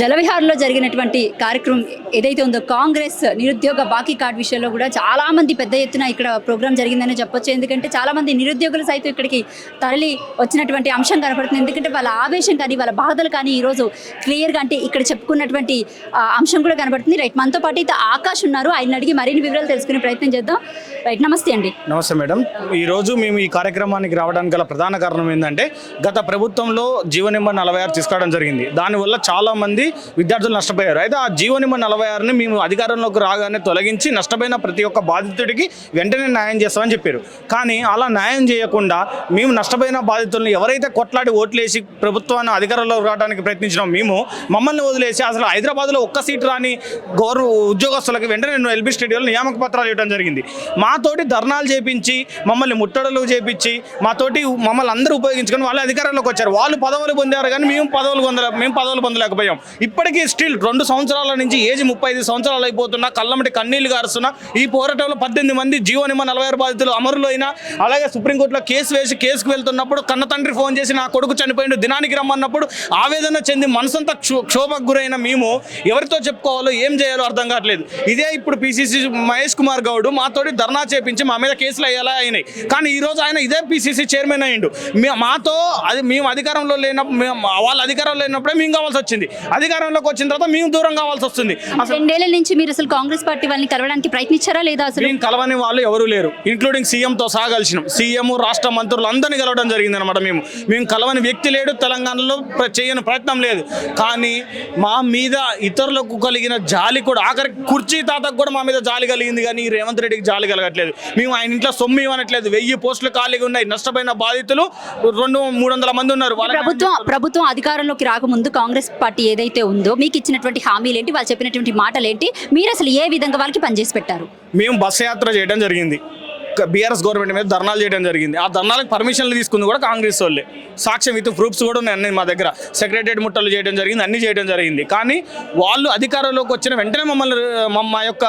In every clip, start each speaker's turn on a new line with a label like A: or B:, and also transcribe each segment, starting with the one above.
A: జలవిహార్లో జరిగినటువంటి కార్యక్రమం ఏదైతే ఉందో కాంగ్రెస్ నిరుద్యోగ బాకీ కార్డ్ విషయంలో కూడా చాలామంది పెద్ద ఎత్తున ఇక్కడ ప్రోగ్రాం జరిగిందని చెప్పొచ్చు. ఎందుకంటే చాలామంది నిరుద్యోగులు సైతం ఇక్కడికి తరలి వచ్చినటువంటి అంశం కనపడుతుంది. ఎందుకంటే వాళ్ళ ఆవేశం కానీ వాళ్ళ బాధలు కానీ ఈరోజు క్లియర్గా అంటే ఇక్కడ చెప్పుకున్నటువంటి అంశం కూడా కనబడుతుంది రైట్ మనతో పాటు అయితే ఆకాష్ ఉన్నారు. ఆయన అడిగి మరిన్ని వివరాలు తెలుసుకునే ప్రయత్నం చేద్దాం. రైట్ నమస్తే అండి.
B: నమస్తే మేడం. ఈరోజు మేము ఈ కార్యక్రమానికి రావడానికి గల ప్రధాన కారణం ఏంటంటే గత ప్రభుత్వంలో జీవో నెంబర్ నలభై ఆరు తీసుకోవడం జరిగింది. దానివల్ల చాలా మంది విద్యార్థులు నష్టపోయారు. అయితే ఆ జీవో నెంబర్ నలభై ఆరుని మేము అధికారంలోకి రాగానే తొలగించి నష్టపోయిన ప్రతి ఒక్క బాధితుడికి వెంటనే న్యాయం చేస్తామని చెప్పారు. కానీ అలా న్యాయం చేయకుండా మేము నష్టపోయిన బాధితులను ఎవరైతే కొట్లాడి ఓట్లేసి ప్రభుత్వాన్ని అధికారంలోకి రావడానికి ప్రయత్నించినాం మేము మమ్మల్ని వదిలేసి అసలు హైదరాబాద్లో ఒక్క సీట్ రాని గౌరవ ఉద్యోగస్తులకు వెంటనే ఎల్బీ స్టేడియంలో నియామక పత్రాలు ఇవ్వడం జరిగింది. మాతోటి ధర్నాలు చేపించి మమ్మల్ని ముట్టడలు చేపించి మాతోటి మమ్మల్ని అందరూ ఉపయోగించుకొని వాళ్ళు అధికారంలోకి వచ్చారు. వాళ్ళు పదవులు పొందారు కానీ మేము పదవులు పొందలే మేము పదవులు పొందలేకపోయాం. ఇప్పటికీ స్టిల్ రెండు సంవత్సరాల నుంచి ఏజ్ ముప్పై ఐదు సంవత్సరాలు అయిపోతున్నా కళ్ళమటి కన్నీళ్ళు కారుస్తున్నా ఈ పోరాటంలో పద్దెనిమిది మంది జీవో నిమ్మ నలభై ఆరు బాధితులు అమరులు అయినా అలాగే సుప్రీంకోర్టులో కేసు వేసి కేసుకు వెళ్తున్నప్పుడు కన్న తండ్రి ఫోన్ చేసి నా కొడుకు చనిపోయిండు దినానికి రమ్మన్నప్పుడు ఆవేదన చెంది మనసంతా క్షో- క్షోభకు గురైన మేము ఎవరితో చెప్పుకోవాలో ఏం చేయాలో అర్థం కావట్లేదు. ఇదే ఇప్పుడు పిసిసి మహేష్ కుమార్ గౌడ్ మాతోటి ధర్నా చేపించి మా మీద కేసులు అయ్యేలా అయినాయి. కానీ ఈ రోజు ఆయన ఇదే పిసిసి చైర్మన్ అయ్యిండు. మాతో అది మేము అధికారంలో లేనప్పుడు మేము వాళ్ళ అధికారంలో లేనప్పుడే మేము కావాల్సి వచ్చింది. అధికారంలోకి వచ్చిన తర్వాత మేము దూరం కావాల్సి వస్తుంది. అసలు
A: రెండేళ్ళ నుంచి మీరు అసలు కాంగ్రెస్ పార్టీ వాళ్ళని కలవడానికి ప్రయత్నించారా లేదా అసలు?
B: మేము కలవని వాళ్ళు ఎవరు లేరు. ఇంక్లూడింగ్ సీఎంతో సహా కలిసినాం. సీఎం రాష్ట్ర మంత్రులు అందరినీ కలవడం జరిగింది అనమాట మేము. మేము కలవని వ్యక్తి లేడు తెలంగాణలో చేయని ప్రయత్నం లేదు. కానీ మా మీద ఇతరులకు కలిగిన జాలి కూడా ఆఖరి కుర్చీ తాతకు కూడా మా మీద జాలి కలిగింది కానీ రేవంత్ రెడ్డికి జాలి కలగట్లేదు. మేము ఆయన ఇంట్లో సొమ్ము ఇవ్వనట్లేదు. వెయ్యి పోస్టులు ఖాళీగా ఉన్నాయి. నష్టపోయిన బాధితులు రెండు మూడు వందల మంది ఉన్నారు.
A: ప్రభుత్వం ప్రభుత్వం అధికారంలోకి రాకముందు కాంగ్రెస్ పార్టీ ఏదైతే ఉందో మీకు ఇచ్చినటువంటి హామీలు ఏంటి వాళ్ళు చెప్పినటువంటి మాటలు ఏంటి మీరు అసలు ఏ విధంగా వాళ్ళకి పనిచేసి పెట్టారు?
B: మేము బస్సు యాత్ర చేయడం జరిగింది. బీఆర్ఎస్ గవర్నమెంట్ మీద ధర్నాలు చేయడం జరిగింది. ఆ ధర్నాలకు పర్మిషన్లు తీసుకుంది కూడా కాంగ్రెస్ వాళ్ళే. సాక్ష్యం విత్ ప్రూఫ్స్ కూడా ఉన్నాయి అన్ని మా దగ్గర. సెక్రటరేట్ ముట్టలు చేయడం జరిగింది అన్ని చేయడం జరిగింది. కానీ వాళ్ళు అధికారంలోకి వచ్చిన వెంటనే మమ్మల్ని మా- యొక్క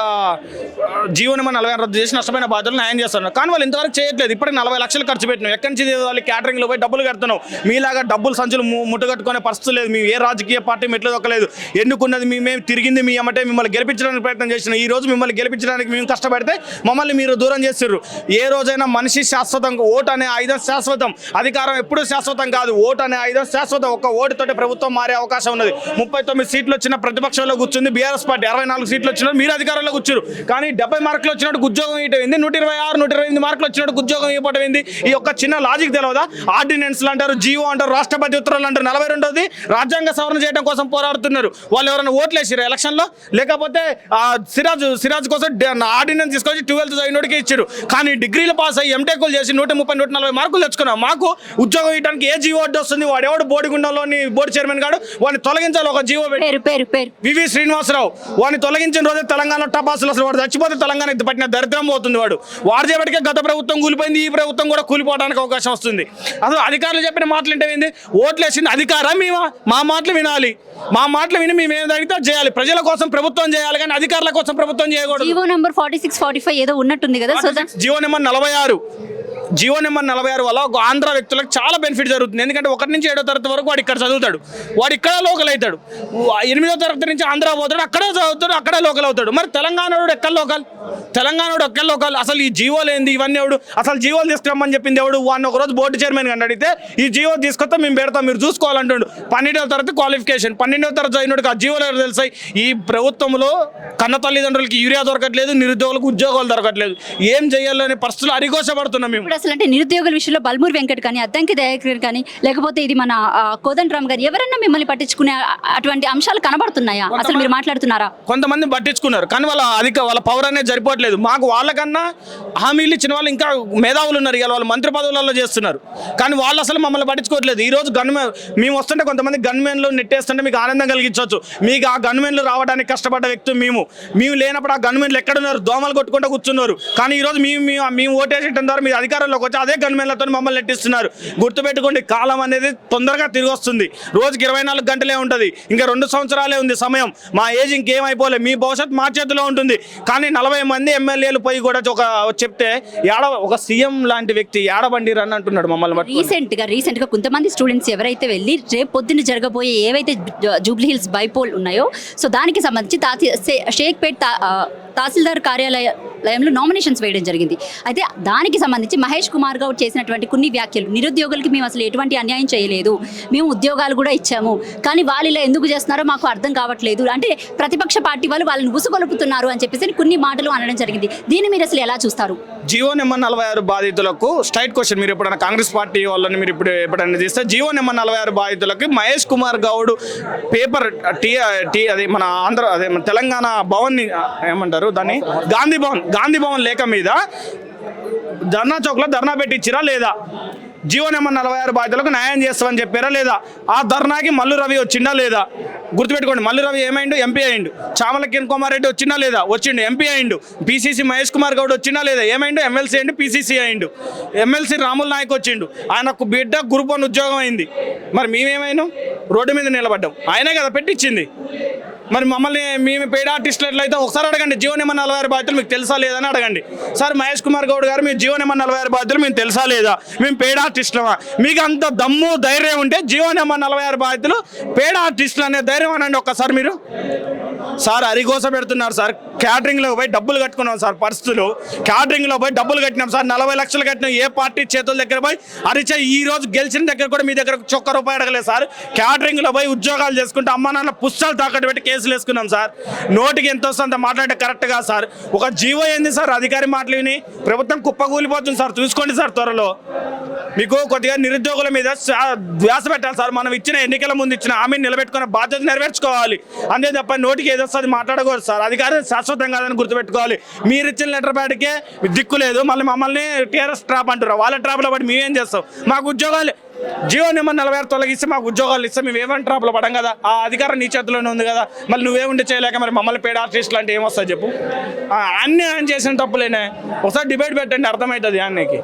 B: జీవనం నలభై రద్దు చేసి నష్టమైన బాధ్యతలు న్యాయం చేస్తున్నారు. కానీ వాళ్ళు ఇంతవరకు చేయట్లేదు. ఇప్పటికి నలభై లక్షలు ఖర్చు పెట్టినాం. ఎక్కడి నుంచి వాళ్ళు క్యాటరింగ్లో పోయి డబ్బులు కడుతున్నాం? మీలాగా డబ్బులు సంచులు ము- ముట్టగట్టుకునే పరిస్థితి లేదు. మేము ఏ రాజకీయ పార్టీ మెట్లు దొక్కలేదు ఎన్నుకున్నది మేమే తిరిగింది మీ అమ్మటే మిమ్మల్ని గెలిపించడానికి ప్రయత్నం చేసినాం ఈ రోజు మిమ్మల్ని గెలిపించడానికి మేము కష్టపడితే మమ్మల్ని మీరు దూరం చేస్తారు ఏ రోజైనా మనిషి శాశ్వతం ఓటు అనే ఆయుధం శాశ్వతం. అధికారం ఎప్పుడూ శాశ్వతం కాదు. ఓటు అనే ఆయుధం శాశ్వతం. ఒక్క ఓటుతోటి ప్రభుత్వం మారే అవకాశం ఉన్నది. ముప్పై తొమ్మిది సీట్లు వచ్చిన ప్రతిపక్షంలో కూర్చుంది. బీఆర్ఎస్ పార్టీ అరవై నాలుగు సీట్లు వచ్చినట్టు మీరు అధికారంలో కూర్చురు. కానీ డెబ్బై మార్కులు వచ్చినట్టు ఉద్యోగం ఇవ్వటమైంది నూట ఇరవై ఆరు నూట ఇరవై ఎనిమిది మార్కులు వచ్చినట్టు ఉద్యోగం ఇవ్వటం ఏంది? ఈ యొక్క చిన్న లాజిక్ తెలియదా ఆర్డినెన్స్లు అంటారు జీవో అంటారు రాష్ట్రపతి ఉత్తర్వులు అంటారు. నలభై రెండోది రాజ్యాంగ సవరణ చేయడం కోసం పోరాడుతున్నారు. వాళ్ళు ఎవరైనా ఓట్లు వేసారు ఎలక్షన్లో? లేకపోతే సిరాజ్ సిరాజ్ కోసం ఆర్డినెన్స్ తీసుకొచ్చి ట్వెల్త్ చదివినోడికి ఇచ్చారు. కానీ డిగ్రీలు పాస్ అయ్యి ఎంటెక్లు చేసి నూట ముప్పై నూట నలభై మార్కులు తెచ్చుకున్నాం మాకు ఉద్యోగం ఇవ్వడానికి ఏ జీవో అడ్డు వస్తుంది? వాడు ఎవడు? బోడిగుండంలోని బోర్డు చైర్మన్ గాడు. వాడిని తొలగించాలి ఒక జీవో పెట్టి. వివి శ్రీనివాసరావు. వాడిని తొలగించిన రోజే తెలంగాణ టపాసులు అసలు వాడు చచ్చిపోతే తెలంగాణ ఇది పట్టిన దరిద్రం పోతుంది వాడు. వాడు చేపటికే గత ప్రభుత్వం కూలిపోయింది ఈ ప్రభుత్వం కూడా కూలిపోవడానికి అవకాశం వస్తుంది. అసలు అధికారులు చెప్పిన మాటలు ఏంటి ఓట్లు వేసింది అధికారం మేము? మా మాటలు వినాలి. మా మాటలు విని మేము ఏం అడిగితే చేయాలి. ప్రజల కోసం ప్రభుత్వం చేయాలి కానీ అధికారుల కోసం ప్రభుత్వం చేయకూడదు.
A: GO number forty six forty five ఏదో ఉన్నట్టుంది కదా సో దా-
B: జియో నెంబర్ నలభై ఆరు. జియో నెంబర్ నలభై ఆరు వల్ల ఒక ఆంధ్ర వ్యక్తులకు చాలా బెనిఫిట్ జరుగుతుంది. ఎందుకంటే ఒకటి నుంచి ఏడో తరగతి వరకు వాడు ఇక్కడ చదువుతాడు. వాడు ఇక్కడ లోకల్ అవుతాడు. ఎనిమిదో తరగతి నుంచి ఆంధ్ర పోతాడు. అక్కడే చదువుతాడు అక్కడ లోకల్ అవుతాడు. మరి తెలంగాణోడు ఎక్కడ లోకల్? తెలంగాణోడు ఎక్కడ లోకల్? అసలు ఈ జీవోలు ఏంది ఇవన్నీ ఎవడు? అసలు జీవోలు తీసుకురమ్మని చెప్పింది ఎవడు? వాడిని ఒక రోజు బోర్డు చైర్మన్ కానీ అడిగితే ఈ జీవో తీసుకొస్తే మేము పెడతాం మీరు చూసుకోవాలంటుండు. పన్నెండవ తరగతి క్వాలిఫికేషన్. పన్నెండవ తరగతి అయినోడికి ఆ జీవోలు తెలుసాయి ఈ ప్రభుత్వంలో కన్న తల్లిదండ్రులకి యూరియా దొరకట్లేదు నిరుద్యోగులకు ఉద్యోగాలు దొరకట్లేదు. ఏం చేయాలనే పరిస్థితులు అరిగోసపడుతున్నాం మేము.
A: అసలు అంటే నిరుద్యోగుల విషయంలో బల్మూర్ వెంకట్ కానీ అద్దంకి దయాకర్ కానీ లేకపోతే ఇది మన కోదండరామ్ గారు ఎవరైనా మిమ్మల్ని పట్టించుకునే అటువంటి అంశాలు కనబడుతున్నాయా? అసలు మీరు మాట్లాడుతున్నారా?
B: కొంతమంది పట్టించుకున్నారు కానీ వాళ్ళ అధిక వాళ్ళ పవర్ అనేది సరిపోవట్లేదు. మాకు వాళ్ళకన్నా హామీలు ఇచ్చిన వాళ్ళు ఇంకా మేధావులు ఉన్నారు ఇవాళ వాళ్ళు మంత్రి పదవులలో చేస్తున్నారు. కానీ వాళ్ళు అసలు మమ్మల్ని పట్టించుకోవట్లేదు. ఈ రోజు గన్మెన్ మేము వస్తుంటే కొంతమంది గన్మెన్లు నెట్టేస్తుంటే మీకు ఆనందం కలిగించవచ్చు. మీకు ఆ గన్మెన్లు రావడానికి కష్టపడ్డ వ్యక్తి మేము. మేము లేనప్పుడు ఆ గన్మెన్లు ఎక్కడున్నారు దోమలు కొట్టుకుంటూ కూర్చున్నారు. కానీ ఈ రోజు మేము మేము- మేము ఓటేసేయడం ద్వారా మీరు అధికారం అధికారంలోకి వచ్చి అదే గన్మెన్లతో మమ్మల్ని నెట్టిస్తున్నారు. గుర్తుపెట్టుకోండి కాలం అనేది తొందరగా తిరిగి వస్తుంది. రోజుకి ఇరవై నాలుగు గంటలే ఉంటుంది. ఇంకా రెండు సంవత్సరాలే ఉంది సమయం. మా ఏజ్ ఇంకేమైపోలే మీ భవిష్యత్తు మా చేతిలో ఉంటుంది. కానీ నలభై మంది ఎమ్మెల్యేలు పోయి కూడా ఒక చెప్తే ఏడ ఒక సీఎం లాంటి వ్యక్తి ఏడబండి రన్ అంటున్నాడు మమ్మల్ని
A: రీసెంట్గా రీసెంట్గా కొంతమంది స్టూడెంట్స్ ఎవరైతే వెళ్ళి రేపు పొద్దున్న జరగబోయే ఏవైతే జూబ్లీ హిల్స్ బైపోల్ ఉన్నాయో సో దానికి సంబంధించి తాసి సే- షేక్పేట్ తా- ఆ, లయంలో నామినేషన్స్ వేయడం జరిగింది. అయితే దానికి సంబంధించి మహేష్ కుమార్ గౌడ్ చేసినటువంటి కొన్ని వ్యాఖ్యలు నిరుద్యోగులకి మేము అసలు ఎటువంటి అన్యాయం చేయలేదు మేము ఉద్యోగాలు కూడా ఇచ్చాము కానీ వాళ్ళు ఇలా ఎందుకు చేస్తున్నారో మాకు అర్థం కావట్లేదు. అంటే ప్రతిపక్ష పార్టీ వాళ్ళు వాళ్ళని ఉసుగొలుపుతున్నారు అని చెప్పేసి కొన్ని మాటలు అనడం జరిగింది. దీన్ని మీరు అసలు ఎలా చూస్తారు?
B: జియో నెంబర్ నలభై ఆరు బాధితులకు స్ట్రైట్ క్వశ్చన్ మీరు ఎప్పుడైనా కాంగ్రెస్ పార్టీ వాళ్ళని మీరు ఇప్పుడు ఎప్పుడైనా చేస్తే జియో నెంబర్ నలభై ఆరు బాధితులకు Mahesh Kumar Goud paper tea tea అది మన ఆంధ్ర అదే మన తెలంగాణ భవన్ ఏమంటారు దాన్ని? గాంధీ భవన్ గాంధీ భవన్ లేఖ మీద ధర్నా చౌక్లో ధర్నా పెట్టించిరా లేదా? జీవో నెంబర్ నలభై ఆరు బాధ్యతలకు న్యాయం చేస్తామని చెప్పారా లేదా? ఆ ధర్నాకి మల్లు రవి వచ్చిండా లేదా? గుర్తుపెట్టుకోండి మల్లు రవి ఏమైండు? ఎంపీ అయిండు. చామల కిరణ్ కుమార్ రెడ్డి వచ్చిందా లేదా? వచ్చిండు. ఎంపీ అయిండు. పీసీసీ మహేష్ కుమార్ గౌడ్ వచ్చిందా లేదా? ఏమైండు? ఎమ్మెల్సీ అయిండు పీసీసీ అయిండు. ఎమ్మెల్సీ రాముల నాయక్ వచ్చిండు. ఆయనకు బిడ్డ గ్రూప్ వన్ ఉద్యోగం అయింది. మరి మేమేమైనా? రోడ్డు మీద నిలబడ్డాం. ఆయనే కదా పెట్టించింది. మరి మమ్మల్ని మేము పేడ ఆర్టిస్టులు ఎట్లయితే ఒకసారి అడగండి జీవో నెంబర్ నలభై ఆరు బాధ్యతలు మీకు తెలుసా లేదని అడగండి. సార్ మహేష్ కుమార్ గౌడ్ గారు మీ జీవో నెంబర్ నలభై ఆరు బాధ్యతలు మేము తెలుసా లేదా? మేము పెయిడ్ ఆర్టిస్టులమా? మీకు అంత దమ్ము ధైర్యం ఉంటే జీవో నెంబర్ నలభై ఆరు బాధ్యతలు పేడ ఆర్టిస్టులు అనే ధైర్యం అనండి ఒక్కసారి మీరు. సార్ అరిగోస పెడుతున్నారు సార్. క్యాటరింగ్లో పోయి డబ్బులు కట్టుకున్నాం సార్ పరిస్థితులు. క్యాటరింగ్లో పోయి డబ్బులు కట్టినాం సార్ నలభై లక్షలు కట్టినాం. ఏ పార్టీ చేతుల దగ్గర పోయి అరిచే ఈ రోజు గెలిచిన దగ్గర కూడా మీ దగ్గర చొక్క రూపాయి అడగలేదు సార్. క్యాటరింగ్లో పోయి ఉద్యోగాలు చేసుకుంటే అమ్మ నాన్న పుస్తకాలు తాకట్టు పెట్టి కేసులు వేసుకున్నాం సార్. నోటికి ఎంత వస్తుందో మాట్లాడే మాట్లాడితే కరెక్ట్ సార్. ఒక జీవో ఏంది సార్ అధికారి మాటలు విని ప్రభుత్వం కుప్పకూలిపోతుంది సార్. చూసుకోండి సార్ త్వరలో. మీకు కొద్దిగా నిరుద్యోగుల మీద శా- ధ్యాస పెట్టాలి సార్. మనం ఇచ్చిన ఎన్నికల ముందు ఇచ్చిన హామీని నిలబెట్టుకున్న బాధ్యత నెరవేర్చుకోవాలి. అంతే తప్ప నోటికి ఏదొస్తుంది మాట్లాడకూడదు సార్. అధికారి శాశ్వత కాదని గుర్తుపెట్టుకోవాలి. మీరు ఇచ్చిన లెటర్ ప్యాడ్కే దిక్కు లేదు. మళ్ళీ మమ్మల్ని టీఆర్ఎస్ ట్రాప్ అంటారు వాళ్ళ ట్రాప్లో పడి మేమేం చేస్తాం? మాకు ఉద్యోగాలు జియో నెంబర్ నలభై ఆరు తొలగిస్తే మాకు ఉద్యోగాలు ఇస్తే. మేము ఏమైనా ట్రాప్లో పడం కదా? ఆ అధికారం నీ చేతిలోనే ఉంది కదా? మళ్ళీ నువ్వేముండి చేయలేక మరి మమ్మల్ని పేడ ఆర్టిస్టులు అంటే ఏమొస్తా చెప్పు? అన్నీ ఆయన చేసిన తప్పులేనే. ఒకసారి డిబేట్ పెట్టండి అర్థమవుతుంది అన్నకి